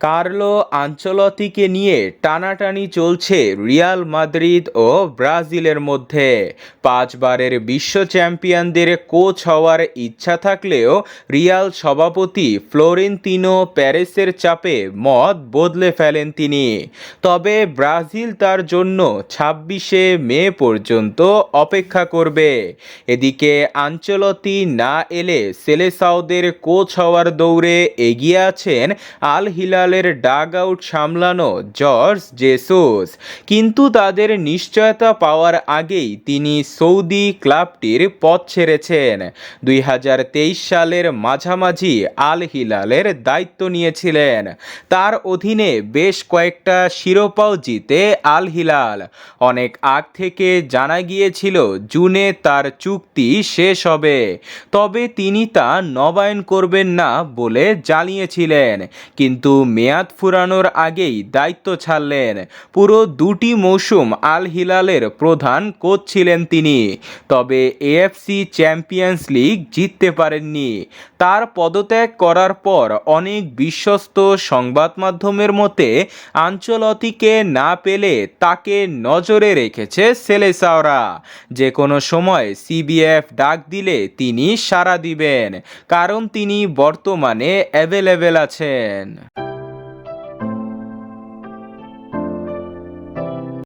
Carlo আঞ্চলতিকে নিয়ে টানাটানি চলছে রিয়াল মাদ্রিদ ও ব্রাজিলের মধ্যে। পাঁচবারের বিশ্ব চ্যাম্পিয়নদের কোচ হওয়ার ইচ্ছা থাকলেও রিয়াল সভাপতি ফ্লোরেন্তিনো প্যারেসের চাপে মত বদলে ফেলেন তিনি। তবে ব্রাজিল তার জন্য ছাব্বিশে মে পর্যন্ত অপেক্ষা করবে। এদিকে আঞ্চলতি না এলে সেলেসাওদের কোচ হওয়ার দৌড়ে এগিয়ে আছেন আল হিলালের ডাগ আউট সামলানো জর্জ জেসোস। কিন্তু তাদের নিশ্চয়তা পাওয়ার আগেই তিনি সৌদি ক্লাবটির পথ ছেড়েছেন। দুই হাজার তেইশ সালের মাঝামাঝি আল হিলালের দায়িত্ব নিয়েছিলেন। তার অধীনে বেশ কয়েকটা শিরোপাও জিতে আল হিলাল অনেক আগ থেকে জানা গিয়েছিল জুনে তার চুক্তি শেষ হবে। তবে তিনি তা নবায়ন করবেন না বলে জানিয়েছিলেন। কিন্তু মেয়াদ ফুরানোর আগেই দায়িত্ব ছাড়লেন। পুরো দুটি মৌসুম আল হিলালের প্রধান কোচ ছিলেন তিনি। তবে এএফসি চ্যাম্পিয়ন্স লিগ জিততে পারেননি। তার পদত্যাগ করার পর অনেক বিশ্বস্ত সংবাদ মাধ্যমের মতে আঞ্চলতিকে না পেলে তাকে নজরে রেখেছে সেলেসাওরা। যে কোনো সময় সিবিএফ ডাক দিলে তিনি সাড়া দিবেন, কারণ তিনি বর্তমানে অ্যাভেলেবেল আছেন।